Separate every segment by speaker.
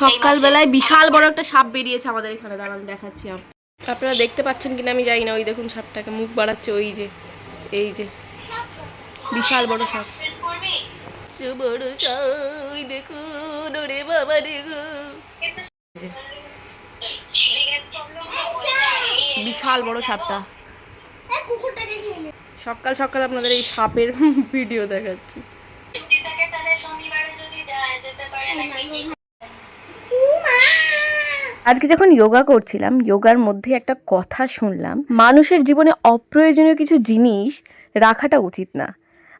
Speaker 1: সকালবেলায় বিশাল বড় একটা সাপ বেরিয়েছে আমাদের এখানে। দাঁড়ান দেখাচ্ছি আপনারা দেখতে পাচ্ছেন কিনা আমি জানি না ওই দেখুন সাপটাকে মুখ বাড়াচ্ছে ওই যে এই যে। বিশাল বড় সাপ। বড় সাপ ওই দেখুন ওরে বাবা দেখুন বিশাল বড় সাপটা। সকাল সকাল আপনাদের এই সাপের ভিডিও দেখাচ্ছি। আজকে যখন যোগা করছিলাম যোগার মধ্যে একটা কথা শুনলাম, মানুষের জীবনে অপ্রয়োজনীয় কিছু জিনিস রাখাটা উচিত না।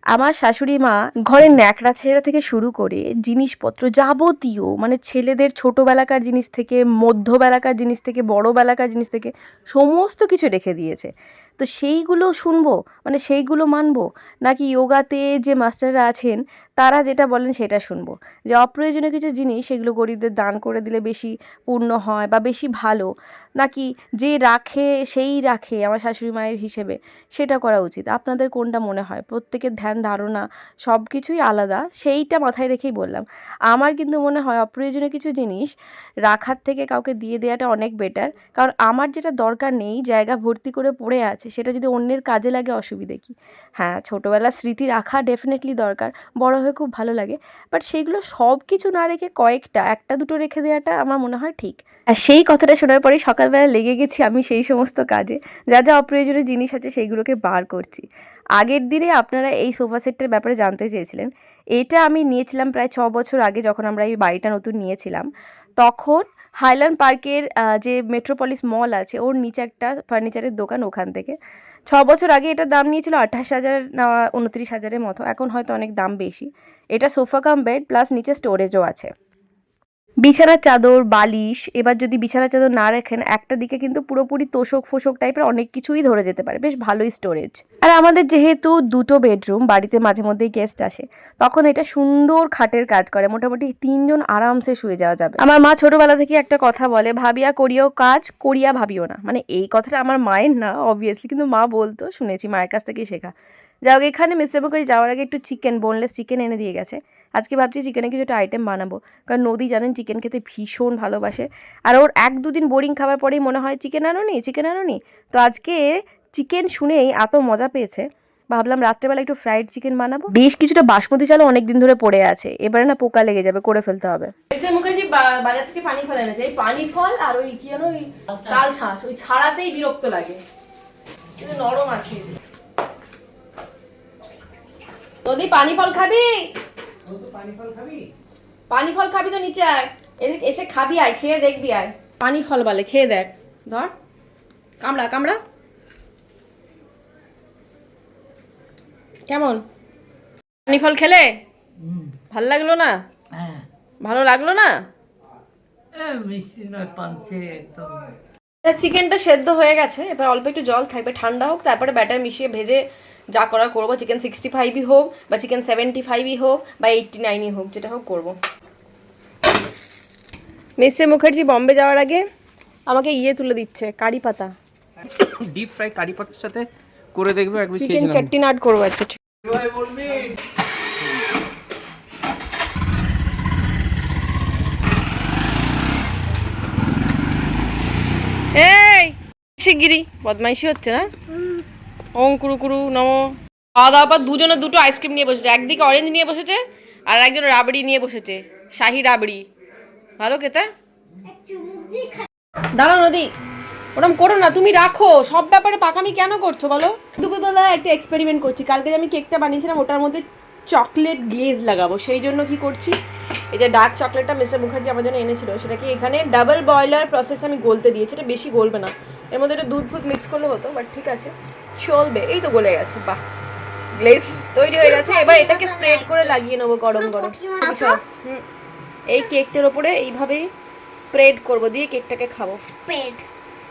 Speaker 1: আমার শাশুড়ি মা ঘরের ন্যাকড়া ছেঁড়া থেকে শুরু করে জিনিসপত্র যাবতীয় মানে ছেলেদের ছোটোবেলাকার জিনিস থেকে, মধ্যবেলাকার জিনিস থেকে, বড়োবেলাকার জিনিস থেকে, সমস্ত কিছু রেখে দিয়েছে। তো সেইগুলো শুনব? মানে সেইগুলো মানবো? নাকি যোগাতে যে মাস্টাররা আছেন, তারা যেটা বলেন সেটা শুনব? যে অপ্রয়োজনীয় কিছু জিনিস সেগুলো গরিবদের দান করে দিলে বেশি পূর্ণ হয় বা বেশি ভালো। নাকি যে রাখে, সেই রাখে আমার শাশুড়ি মায়ের হিসেবে, সেটা করা উচিত। আপনাদের কোনটা মনে হয়? প্রত্যেকের ধ্যান, ধারণা সব কিছুই আলাদা। সেইটা মাথায় রেখেই বললাম। আমার কিন্তু মনে হয় অপ্রয়োজনীয় কিছু জিনিস রাখার থেকে কাউকে দিয়ে দেওয়াটা অনেক বেটার কারণ আমার যেটা দরকার নেই, জায়গা ভর্তি করে পড়ে আছে সেটা যদি অন্যের কাজে লাগে অসুবিধে কী? হ্যাঁ ছোটোবেলার স্মৃতি রাখা ডেফিনেটলি দরকার, বড় হয়ে খুব ভালো লাগে। বাট সেইগুলো সব কিছু না রেখে কয়েকটা, একটা দুটো রেখে দেওয়াটা আমার মনে হয় ঠিক। আর সেই কথাটা শোনার পরেই সকালবেলা লেগে গেছি আমি সেই সমস্ত কাজে। যা যা অপ্রয়োজনীয় জিনিস আছে সেইগুলোকে বার করছি। আগের দিনে আপনারা এই সোফা সেটটার ব্যাপারে জানতে চেয়েছিলেন। এটা আমি নিয়েছিলাম প্রায় ছ বছর আগে যখন আমরা এই বাড়িটা নতুন নিয়েছিলাম। তখন হাইল্যান্ড পার্কের যে মেট্রোপলিস মল আছে, ওর নিচে একটা ফার্নিচারের দোকান ওখান থেকে। ছ বছর আগে এটার দাম নিয়েছিল আঠাশ হাজার না, উনত্রিশ হাজারের মতো। এখন হয়তো অনেক দাম বেশি। এটা সোফা কাম বেড, প্লাস নিচে স্টোরেজও আছে। বিছানার চাদর, বালিশ, এবার যদি বিছানার চাদর না রাখেন, একটা দিকে কিন্তু পুরোপুরি তোষক ফোষক টাইপের অনেক কিছুই ধরে যেতে পারে। বেশ ভালোই স্টোরেজ আর আমাদের যেহেতু দুটো বেডরুম বাড়িতে মাঝে মধ্যেই গেস্ট আসে, তখন এটা সুন্দর খাটের কাজ করে। মোটামুটি তিনজন আরামসে শুয়ে যাওয়া যাবে। আমার মা ছোটবেলা থেকে একটা কথা বলে, ভাবিয়া করিও কাজ, করিয়া ভাবিও না। মানে এই কথাটা আমার মায়ের না অবভিয়াসলি কিন্তু মা বলতো, শুনেছি মায়ের কাছ থেকেই শেখা। যাই হোক, এখানে মুখার্জি যাওয়ার আগে একটু চিকেন বোনলেস চিকেন এনে দিয়ে গেছে। আজকে ভাবছি চিকেনে কিছু একটা আইটেম বানাবো। কারণ নদী জানেন চিকেন খেতে ভীষণ ভালোবাসে। আর ওর এক দুদিন বোরিং খাবার পরেই মনে হয় চিকেন আনো নি চিকেন আনো নি তো আজকে চিকেন শুনেই এত মজা পেয়েছে। ভাবলাম রাত্রেবেলা একটু ফ্রাইড চিকেন বানাবো। বেশ কিছুটা বাসমতি চালও অনেক দিন ধরে পড়ে আছে। এবারে না পোকা লেগে যাবে, করে ফেলতে হবে। বাজার থেকে পানি ফল এনেছে এই পানি ফল আর ওই কি ওই ওই ছাড়াতেই বিরক্ত লাগে। নরম আছে। পানি ফল খাবি? পানি ফল খাবি? তো নিচে আয়। এসে খাবি আয় খেয়ে দেখবি আয়। পানি ফল বলে খেয়ে দেখ। ধর। কামড়া কামড়া। কেমন? পানি ফল খেলে? ভালো লাগল না?
Speaker 2: হ্যাঁ।
Speaker 1: ভালো লাগল না?
Speaker 2: মিষ্টি নয় পাঞ্চে একদম।
Speaker 1: চিকেনটা সেদ্ধ হয়ে গেছে। এবার অল্প একটু জল থাকবে। ঠান্ডা হোক তারপরে ব্যাটার মিশিয়ে ভেজে যা করা করব চিকেন সিক্সটি ফাইভই হোক বা চিকেন সেভেন্টি ফাইভই হোক বা এইটটি নাইনই হোক যেটা হোক করব। মিস্টার মুখার্জি বম্বে যাওয়ার আগে আমাকে ইয়ে তুলে দিচ্ছে কারি পাতা।
Speaker 3: ডিপ ফ্রাই কারি পাতার সাথে করে দেখবে একবার
Speaker 1: চিকেন চাটনি নাট করব আজকে। এই শিগগিরি বদমাইশি হচ্ছে না? ওং কুরু কুরু, নম। খাওয়া দাওয়ার পর দুজনে দুটো আইসক্রিম নিয়ে বসেছে। একদিকে অরেঞ্জ নিয়ে বসেছে, আর একজন রাবড়ি নিয়ে বসেছে। শাহি রাবড়ি। ভালো খেতে দাঁড়াও নদী। ওরম করো না, তুমি রাখো। সব ব্যাপারে পাকামি কেন করছ বলো? দুপুরবেলা একটা এক্সপেরিমেন্ট করছি। কালকে আমি কেকটা বানিয়েছিলাম, ওটার মধ্যে চকলেট গ্লেজ লাগাবো। সেই জন্য কি করছি? এই যে ডার্ক চকলেটটা মিস্টার মুখার্জি আমার জন্য এনেছিল, সেটাকে এখানে ডাবল বয়লার প্রসেস আমি গলতে দিয়েছি। এটা বেশি গলবে না। এর মধ্যে একটু দুধ ফুধ মিক্স করলে হতো বাট ঠিক আছে। চলবে এই তো গলে গেছে বাহ। গ্লেজ তৈরি হয়ে গেছে এবার এটাকে স্প্রেড করে লাগিয়ে নেব গরম গরম। এই কেকটার ওপরে এইভাবেই স্প্রেড করব দিয়ে কেকটাকে খাব।
Speaker 4: স্প্রেড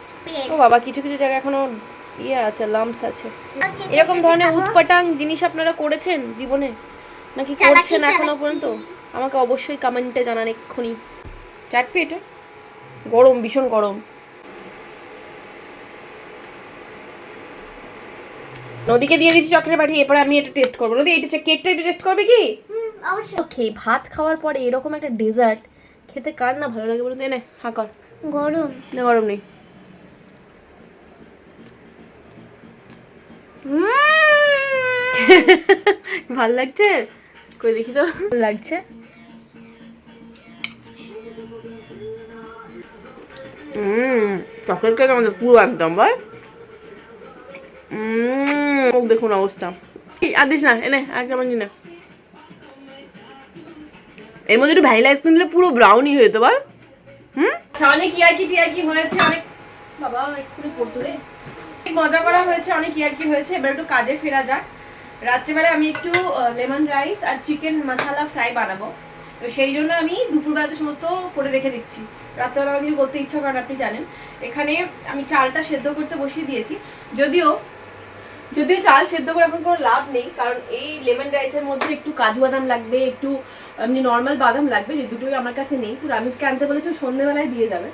Speaker 4: স্পেড
Speaker 1: ও বাবা কিছু কিছু জায়গা এখনও ইয়ে আছে লাম্পস আছে। এরকম ধরনের উৎপাটাং জিনিস আপনারা করেছেন জীবনে? নাকি করছেন
Speaker 4: এখনও
Speaker 1: পর্যন্ত? আমাকে অবশ্যই কমেন্টে জানান এক্ষুনি। চাটপি এটা? গরম ভীষণ গরম। নদীকে দিয়ে দিচ্ছি চকলেট পাঠিয়ে এরপরে আমি এটা টেস্ট করব। নদী এটা কেকটা একটু টেস্ট করবে কি?
Speaker 4: অবশ্যই।
Speaker 1: ওকে ভাত খাওয়ার পরে এরকম একটা ডেজার্ট খেতে কার না ভালো লাগে বলুন এনে হা কর।
Speaker 4: গরম।
Speaker 1: না গরম নেই। ভালো লাগছে? কই দেখি তো। লাগছে? হুম চকলেট কেক আমাদের পুরো একদম বল। মুখ দেখুন অবস্থা। আর না, এনে আর কেমন এর মধ্যে একটু ভ্যানিলা আইসক্রিম দিলে পুরো ব্রাউনি হয়ে যেত, বল। হুম? আচ্ছা অনেক ইয়ার্কি টিয়ার্কি হয়েছে, অনেক বাবা একটু পড়তো অনেক মজা করা হয়েছে, অনেক ইয়ার্কি হয়েছে। এবার একটু কাজে ফেরা যাক। রাত্রেবেলা আমি একটু লেমন রাইস আর চিকেন মশালা ফ্রাই বানাবো। তো সেই জন্য আমি দুপুরবেলাতে সমস্ত করে রেখে দিচ্ছি। রাত্রেবেলা আমার কিছু করতে ইচ্ছা করেন আপনি জানেন। এখানে আমি চালটা সেদ্ধ করতে বসিয়ে দিয়েছি। যদিও যদিও চাল সেদ্ধ করে এখন কোনো লাভ নেই, কারণ এই লেমন রাইসের মধ্যে একটু কাজু বাদাম লাগবে, একটু এমনি নর্মাল বাদাম লাগবে, যে দুটোই আমার কাছে নেই। তো রামিজকে আনতে বলেছে সন্ধ্যেবেলায় দিয়ে যাবে।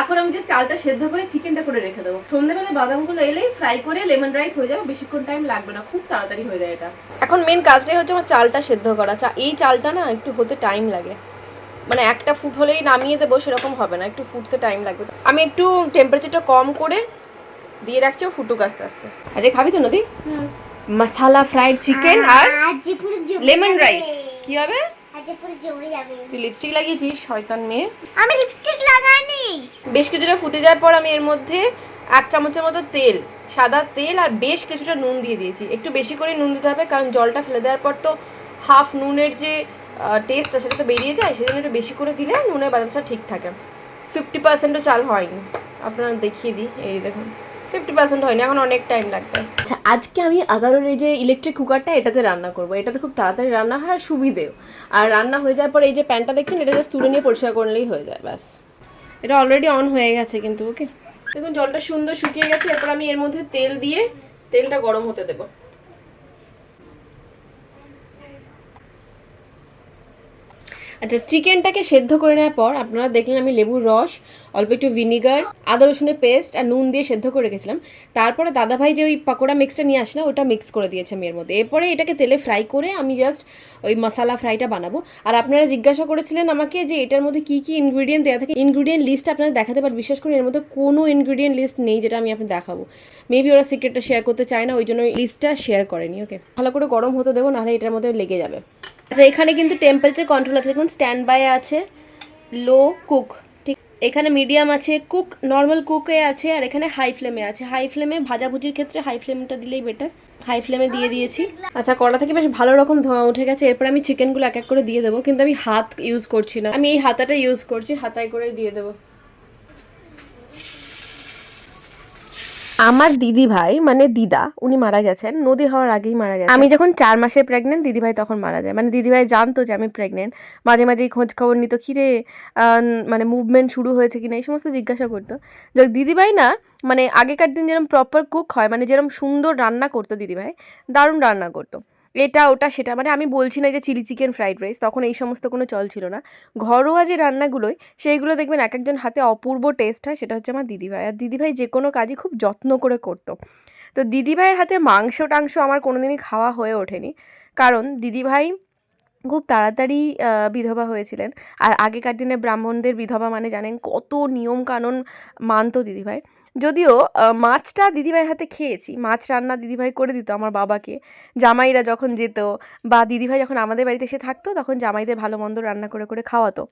Speaker 1: এখন আমি যে চালটা সেদ্ধ করে চিকেনটা করে রেখে দেবো। সন্ধ্যেবেলায় বাদামগুলো এলেই ফ্রাই করে লেমন রাইস হয়ে যাবে, বেশিক্ষণ টাইম লাগবে না, খুব তাড়াতাড়ি হয়ে যায় এটা। এখন মেন কাজটাই হচ্ছে আমার চালটা সেদ্ধ করা। চা এই চালটা না একটু হতে টাইম লাগে। মানে একটা ফুট হলেই নামিয়ে দেবো, সেরকম হবে না, একটু ফুটতে টাইম লাগবে। আমি একটু টেম্পারেচারটা কম করে দিয়ে রাখছি ও ফুটুক আস্তে আস্তে। আজকে খাবি তো নদী? মশালা ফ্রাইড চিকেন আর লেমন রাইস কি হবে? তুই লিপস্টিক লাগিয়েছিস শয়তান মেয়ে?
Speaker 4: আমি লিপস্টিক লাগাইনি।
Speaker 1: বেশ কিছুটা ফুটে যাওয়ার পর আমি এর মধ্যে এক চামচের মতো তেল সাদা তেল আর বেশ কিছুটা নুন দিয়ে দিয়েছি। একটু বেশি করে নুন দিতে হবে কারণ জলটা ফেলে দেওয়ার পর তো হাফ নুনের যে টেস্টটা সেটা তো বেরিয়ে যায় সেই জন্য একটু বেশি করে দিলে নুনের ব্যালেন্সটা ঠিক থাকে। ফিফটি পার্সেন্টও চাল হয়নি। আপনারা দেখিয়ে দিই এই দেখুন। ফিফটি পার্সেন্ট হয়নি, এখন অনেক টাইম লাগবে। আচ্ছা আজকে আমি আগারোর এই যে ইলেকট্রিক কুকারটা এটাতে রান্না করব। এটাতে খুব তাড়াতাড়ি রান্না হয় আর সুবিধেও আর রান্না হয়ে যাওয়ার পর এই যে প্যানটা দেখছেন, এটা জাস্ট তুলে নিয়ে পরিষ্কার করলেই হয়ে যায়, ব্যাস। এটা অলরেডি অন হয়ে গেছে কিন্তু ওকে দেখুন, জলটা সুন্দর শুকিয়ে গেছে। এরপর আমি এর মধ্যে তেল দিয়ে, তেলটা গরম হতে দেবো। আচ্ছা চিকেনটাকে সেদ্ধ করে নেওয়ার পর আপনারা দেখলেন আমি লেবুর রস, অল্প একটু ভিনিগার, আদা রসুনের পেস্ট আর নুন দিয়ে সেদ্ধ করে রেখেছিলাম। তারপরে দাদাভাই যে ওই পাকোড়া মিক্সটা নিয়ে আসে না ওটা মিক্স করে দিয়েছে আমি এর মধ্যে। এরপরে এটাকে তেলে ফ্রাই করে আমি জাস্ট ওই মশালা ফ্রাইটা বানাবো। আর আপনারা জিজ্ঞাসা করেছিলেন আমাকে যে এটার মধ্যে কী কী ইনগ্রিডিয়েন্ট দেওয়া থাকে। ইনগ্রিডিয়েন্ট লিস্ট আপনারা দেখাতে পারেন বিশেষ করে এর মধ্যে কোনো ইনগ্রিডিয়েন্ট লিস্ট নেই যেটা আমি আপনি দেখাবো। মেবি ওরা সিক্রেটটা শেয়ার করতে চায় না, ওই জন্য লিস্টটা শেয়ার করেনি ওকে ভালো করে গরম হতে দেবো, নাহলে এটার মধ্যে লেগে যাবে। আচ্ছা এখানে কিন্তু টেম্পারেচার কন্ট্রোল আছে। দেখুন স্ট্যান্ড বাই আছে। লো কুক ঠিক। এখানে মিডিয়াম আছে। কুক নর্মাল কুকে আছে আর এখানে হাই ফ্লেমে আছে। হাই ফ্লেমে ভাজাভুজির ক্ষেত্রে হাই ফ্লেমটা দিলেই বেটার হাই ফ্লেমে দিয়ে দিয়েছি। আচ্ছা কড়া থেকে বেশ ভালো রকম ধোঁয়া উঠে গেছে। এরপর আমি চিকেনগুলো এক এক করে দিয়ে দেবো। কিন্তু আমি হাত ইউজ করছি না। আমি এই হাতাটা ইউজ করছি, হাতায় করে দিয়ে দেবো। আমার দিদি ভাই মানে দিদা, উনি মারা গেছেন। নদী হওয়ার আগেই মারা গেছেন। আমি যখন চার মাসে প্রেগনেন্ট দিদি ভাই তখন মারা যায়। মানে দিদি ভাই জানতো যে আমি প্রেগনেন্ট মাঝে মাঝেই খোঁজ খবর নিত, কিরে মানে মুভমেন্ট শুরু হয়েছে কিনা? এই সমস্ত জিজ্ঞাসা করতো। যে দিদি ভাই না মানে আগেকার দিন যেরকম প্রপার কুক হয় মানে যেরকম সুন্দর রান্না করতো দিদি ভাই দারুণ রান্না করতো। এটা, ওটা, সেটা। মানে আমি বলছি না যে চিলি চিকেন ফ্রাইড রাইস, তখন এই সমস্ত কোনো চল ছিল না। ঘরোয়া যে রান্নাগুলোই, সেইগুলো দেখবেন এক একজন হাতে অপূর্ব টেস্ট হয়, সেটা হচ্ছে আমার দিদিভাই। আর দিদিভাই যে কোনো কাজই খুব যত্ন করে করতো। তো দিদিভাইয়ের হাতে মাংস টাংস আমার কোনোদিনই খাওয়া হয়ে ওঠেনি। কারণ দিদিভাই খুব তাড়াতাড়ি বিধবা হয়েছিলেন। আর আগেকার দিনে ব্রাহ্মণদের বিধবা মানে জানেন কত নিয়ম কানুন মানতো দিদিভাই। যদিও মাছটা দিদিভাইয়ের হাতে খেয়েছি। মাছ রান্না দিদিভাই করে দিত আমার বাবাকে। জামাইরা যখন যেত বা দিদিভাই যখন আমাদের বাড়িতে এসে থাকতো তখন জামাইদের ভালো মন্দ রান্না করে করে খাওয়াতো।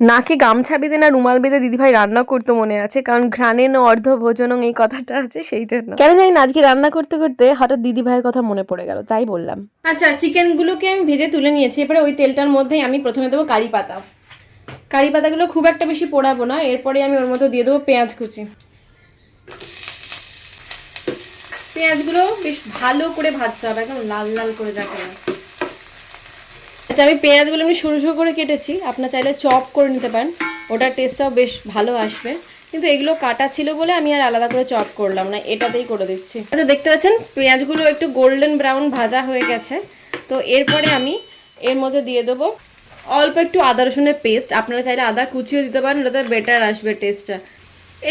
Speaker 1: নাকে গামছা বেঁধে না রুমাল বেঁধে দিদিভাই রান্না করতো মনে আছে কারণ ঘ্রাণে ন অর্ধ ভোজনং এই কথাটা আছে সেই জন্য। কেন জানি না আজকে রান্না করতে করতে হঠাৎ দিদিভাইয়ের কথা মনে পড়ে গেল তাই বললাম। আচ্ছা চিকেনগুলোকে আমি ভেজে তুলে নিয়েছি। এবারে ওই তেলটার মধ্যেই আমি প্রথমে দেবো কারি পাতা। কারি পাতাগুলো খুব একটা বেশি পোড়াবো না এরপরে আমি ওর মধ্যে দিয়ে দেবো পেঁয়াজ কুচি। পেঁয়াজগুলো বেশ ভালো করে ভাজতে হবে, একদম লাল লাল করে যাকে আচ্ছা আমি পেঁয়াজগুলো আমি সরু সরু করে কেটেছি, আপনার চাইলে চপ করে নিতে পারেন, ওটার টেস্টটাও বেশ ভালো আসবে। কিন্তু এগুলো কাটা ছিল বলে আমি আর আলাদা করে চপ করলাম না, এটাতেই করে দিচ্ছি। আচ্ছা দেখতে পাচ্ছেন, পেঁয়াজগুলো একটু গোল্ডেন ব্রাউন ভাজা হয়ে গেছে। তো এরপরে আমি এর মধ্যে দিয়ে দেবো অল্প একটু আদা রসুনের পেস্ট আপনারা চাইলে আদা কুচিও দিতে পারেন, ওটাতে বেটার আসবে টেস্টটা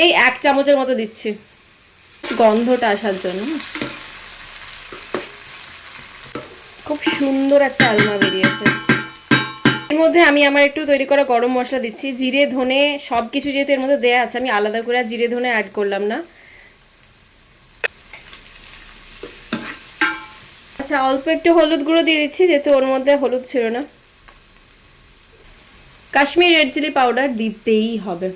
Speaker 1: এই এক চামচের মতো দিচ্ছি। গন্ধটা আসার জন্য খুব সুন্দর একটা আলমা বেরিয়েছে। এর মধ্যে আমি আমার একটু তৈরি করা গরম মশলা দিচ্ছি। জিরে, ধনে সব কিছু যেহেতু এর মধ্যে দেয়া আছে, আমি আলাদা করে আর জিরে, ধনে অ্যাড করলাম না। আচ্ছা অল্প একটু হলুদ গুঁড়ো দিয়ে দিচ্ছি, যেহেতু ওর মধ্যে হলুদ ছিল না। কাশ্মীর রেড চিলি পাউডার দিতেই হবে।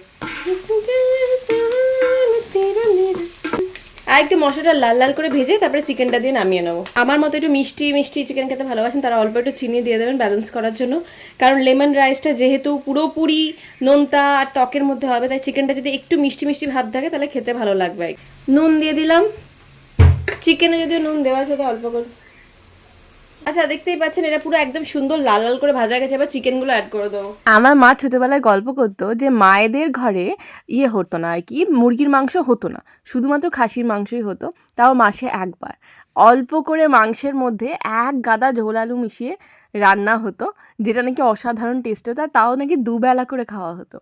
Speaker 1: আর একটু মশলাটা লাল লাল করে ভেজে তারপরে চিকেনটা দিয়ে নামিয়ে নেব। আমার মতো একটু মিষ্টি মিষ্টি চিকেন খেতে ভালোবাসেন, তারা অল্প একটু চিনি দিয়ে দেবেন ব্যালেন্স করার জন্য। কারণ লেমন রাইসটা যেহেতু পুরোপুরি নোনতা আর টকের মধ্যে হবে, তাই চিকেনটা যদি একটু মিষ্টি মিষ্টি ভাব থাকে, তাহলে খেতে ভালো লাগবে। নুন দিয়ে দিলাম। চিকেনে যদি নুন দেওয়া আছে অল্প করে আচ্ছা দেখতেই পাচ্ছেন এটা পুরো একদম সুন্দর লাল লাল করে ভাজা গেছে। এবার চিকেনগুলো অ্যাড করে দেবো আমার মা ছোটবেলায় গল্প করতো যে, মায়েদের ঘরে ইয়ে হতো না আর কি, মুরগির মাংস হতো না। শুধুমাত্র খাসির মাংসই হতো, তাও মাসে একবার। অল্প করে মাংসের মধ্যে এক গাদা ঝোল আলু মিশিয়ে রান্না হতো, যেটা নাকি অসাধারণ টেস্ট হতো তাও নাকি দুবেলা করে খাওয়া হতো।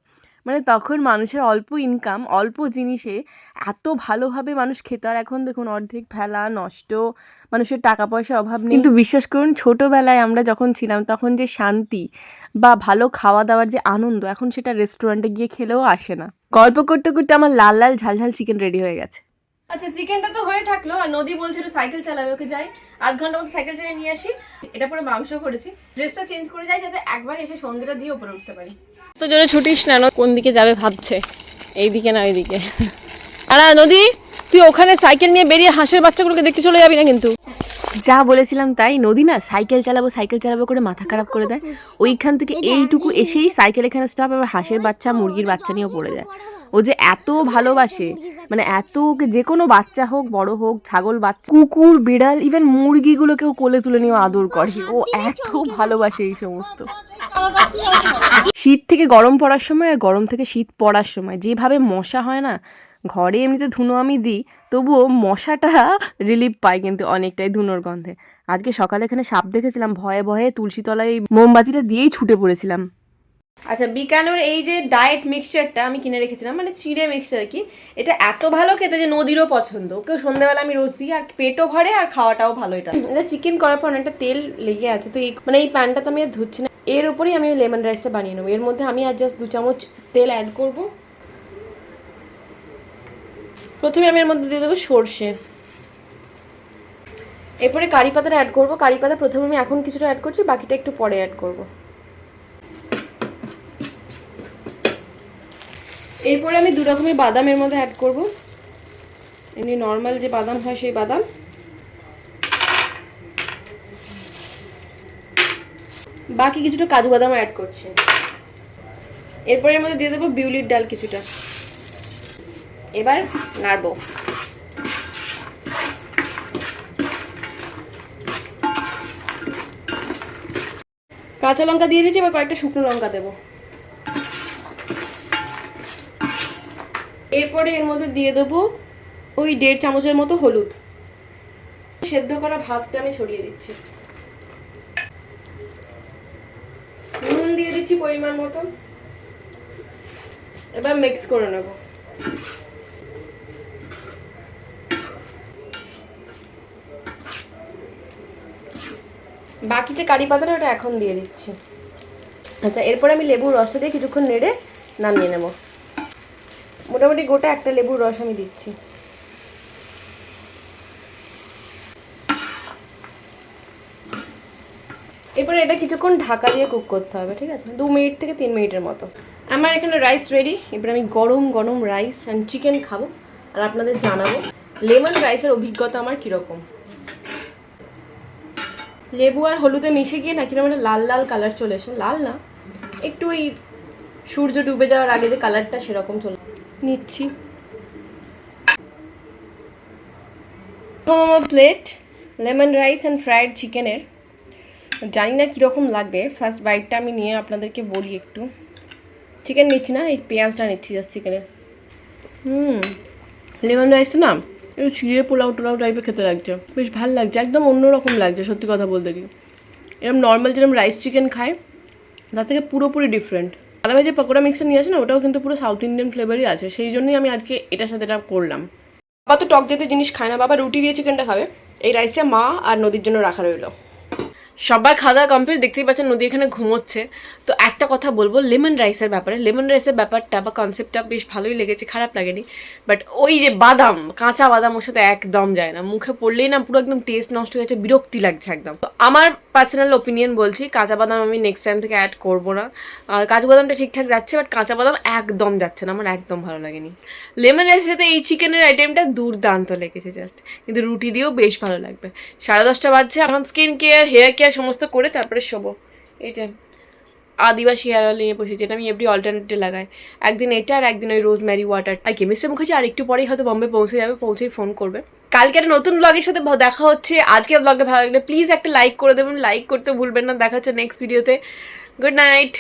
Speaker 1: মানে তখন মানুষের অল্প ইনকাম অল্প জিনিসে এত ভালোভাবে মানুষ খেত। আর এখন দেখুন অর্ধেক ফেলা নষ্ট মানুষের টাকা পয়সার অভাব নেই। কিন্তু বিশ্বাস করুন ছোটোবেলায় আমরা যখন ছিলাম তখন যে শান্তি বা ভালো খাওয়া দাওয়ার যে আনন্দ এখন সেটা রেস্টুরেন্টে গিয়ে খেলেও আসে না। গল্প করতে করতে আমার লাল লাল ঝাল ঝাল চিকেন রেডি হয়ে গেছে। আচ্ছা চিকেনটা তো হয়ে থাকল আর নদী বলছিল সাইকেল চালাবে ওকে যাই। আধ ঘণ্টা মতো সাইকেল চালিয়ে নিয়ে আসি এটা পরে মাংস করেছি। ড্রেসটা চেঞ্জ করে যাই যাতে একবার এসে সন্ধ্যেটা দিয়ে উপরে উঠতে পারি। তো জোরে ছুটিস না কোন দিকে যাবে ভাবছে? এইদিকে না ওই দিকে আর নদী, তুই ওখানে সাইকেল নিয়ে বেরিয়ে হাঁসের বাচ্চাগুলোকে দেখতে চলে যাবি না কিন্তু? যা বলেছিলাম তাই নদী না সাইকেল চালাবো সাইকেল চালাবো করে মাথা খারাপ করে দেয়। ওইখান থেকে এইটুকু এসেই সাইকেল এখানে স্টপ এবার হাঁসের বাচ্চা মুরগির বাচ্চা নিয়েও পড়ে যায়। ও যে এত ভালোবাসে মানে এত ওকে যে কোনো বাচ্চা হোক বড় হোক ছাগল বাচ্চা কুকুর বিড়াল ইভেন মুরগিগুলোকেও কোলে তুলে নিয়েও আদর করে। ও এত ভালোবাসে এই সমস্ত। শীত থেকে গরম পড়ার সময় আর গরম থেকে শীত পড়ার সময় যেভাবে মশা হয় না ঘরে এমনিতে ধুনো আমি দিই তবুও মশাটা রিলিফ পায় কিন্তু অনেকটাই ধুনোর গন্ধে। আজকে সকালে এখানে সাপ দেখেছিলাম ভয়ে ভয়ে তুলসী তলায় এই মোমবাতিটা দিয়েই ছুটে পড়েছিলাম। আচ্ছা বিকানোর এই যে ডায়েট মিক্সচারটা আমি কিনে রেখেছিলাম মানে চিড়ে মিক্সচার কি এটা এত ভালো খেতে যে নদীরও পছন্দ। ওকেও সন্ধ্যাবেলা আমি রোজ দিই আর পেটও ভরে আর খাওয়াটাও ভালো এটা। এটা চিকেন করার পর অনেকটা তেল লেগে আছে তো এই মানে এই প্যানটা তো আমি আর ধুচ্ছি না। এর উপরেই আমি লেমন রাইসটা বানিয়ে নেব। এর মধ্যে আমি আর জাস্ট দু চামচ তেল অ্যাড করব। প্রথমে আমি এর মধ্যে দিয়ে দেবো সর্ষে। এরপরে কারি পাতাটা অ্যাড করব। কারি পাতা প্রথমে আমি এখন কিছুটা অ্যাড করছি, বাকিটা একটু পরে অ্যাড করব। এরপরে আমি দু রকমের বাদাম এর মধ্যে অ্যাড করব। এমনি নর্মাল যে বাদাম হয় সেই বাদাম। বাকি কিছুটা কাজু বাদাম অ্যাড করছি। এরপরে এর মধ্যে দিয়ে দেবো বিউলির ডাল কিছুটা। এবার নাড়বো। কাঁচা লঙ্কা দিয়ে দিচ্ছি, এবার কয়েকটা শুকনো লঙ্কা দেবো। এরপরে এর মধ্যে দিয়ে দেবো ওই দেড় চামচের মতো হলুদ। সেদ্ধ করা ভাতটা আমি ছড়িয়ে দিচ্ছি। নুন দিয়ে দিচ্ছি পরিমাণ মতো এবার মিক্স করে নেব। বাকি যে কারি পাতাটা, ওটা এখন দিয়ে দিচ্ছি। আচ্ছা এরপরে আমি লেবুর রসটা দিয়ে কিছুক্ষণ নেড়ে নামিয়ে নেব। মোটামুটি গোটা একটা লেবুর রস আমি দিচ্ছি। এরপরে এটা কিছুক্ষণ ঢাকা দিয়ে কুক করতে হবে, ঠিক আছে? দু মিনিট থেকে তিন মিনিটের মতো। আমার এখানে রাইস রেডি এবার আমি গরম গরম রাইস অ্যান্ড চিকেন খাব, আর আপনাদের জানাব লেমন রাইসের অভিজ্ঞতা আমার কীরকম। লেবু আর হলুদে মিশে গিয়ে না কীরকম একটা লাল লাল কালার চলে এসো লাল না, একটু ওই সূর্য ডুবে যাওয়ার আগে যে কালারটা সেরকম চলে নিচ্ছি। আমার plate lemon rice and fried চিকেনের জানি না কীরকম লাগবে। ফার্স্ট বাইটটা আমি নিয়ে আপনাদেরকে বলি একটু। চিকেন নিচ্ছি না, এই পেঁয়াজটা নিচ্ছি জাস্ট চিকেনের হুম লেমন রাইস না? একটু চিড়ে পোলাও টোলাও টাইপের খেতে লাগছে। বেশ ভালো লাগছে, একদম অন্যরকম লাগছে সত্যি কথা বলতে কি এরকম নর্মাল যেরকম রাইস চিকেন খায়, তার থেকে পুরোপুরি ডিফারেন্ট আলাদা যে পকোড়া মিক্সার নিয়ে আসে না, ওটাও কিন্তু পুরো সাউথ ইন্ডিয়ান ফ্লেভারই আছে, সেই জন্যই আমি আজকে এটার সাথে এটা করলাম। বাবা তো টক জাতীয় জিনিস খায় না, বাবা রুটি দিয়ে চিকেনটা খাবে। এই রাইসটা মা আর নদীর জন্য রাখা রইল। সবার খাওয়া দাওয়া কমপ্লিট দেখতেই পাচ্ছেন নদী এখানে ঘুমোচ্ছে। তো একটা কথা বলব লেমন রাইসের ব্যাপারে। লেমন রাইসের ব্যাপারটা বা কনসেপ্টটা বেশ ভালোই লেগেছে, খারাপ লাগেনি। বাট ওই যে বাদাম, কাঁচা বাদাম ওর সাথে একদম যায় না। মুখে পড়লেই না পুরো একদম টেস্ট নষ্ট হয়ে যাচ্ছে, বিরক্তি লাগছে একদম। তো আমার পার্সোনাল ওপিনিয়ন বলছি, কাঁচা বাদাম আমি নেক্সট টাইম থেকে অ্যাড করব না। আর কাজু বাদামটা ঠিকঠাক যাচ্ছে বাট কাঁচা বাদাম একদম যাচ্ছে না, আমার একদম ভালো লাগেনি। লেমন রাইসের সাথে এই চিকেনের আইটেমটা দুর্দান্ত লেগেছে জাস্ট কিন্তু রুটি দিয়েও বেশ ভালো লাগবে। সাড়ে দশটা বাজছে এখন স্কিন কেয়ার হেয়ার কেয়ার সমস্ত করে তারপরে শোবো। এইটা আদিবাসী হেয়ার নিয়ে বসেছি যেটা আমি এভরি অল্টারনেটে লাগাই। একদিন এটা আর একদিন ওই রোজম্যারি ওয়াটার আর কেমিস্ট্রি মুখার্জি আর একটু পরেই হয়তো বম্বে পৌঁছে যাবে, পৌঁছেই ফোন করবে। কালকে একটা নতুন ব্লগের সাথে দেখা হচ্ছে। আজকে ব্লগটা ভালো লাগলে প্লিজ একটা লাইক করে দেবেন লাইক করতে ভুলবেন না। দেখা হচ্ছে নেক্সট ভিডিওতে গুড নাইট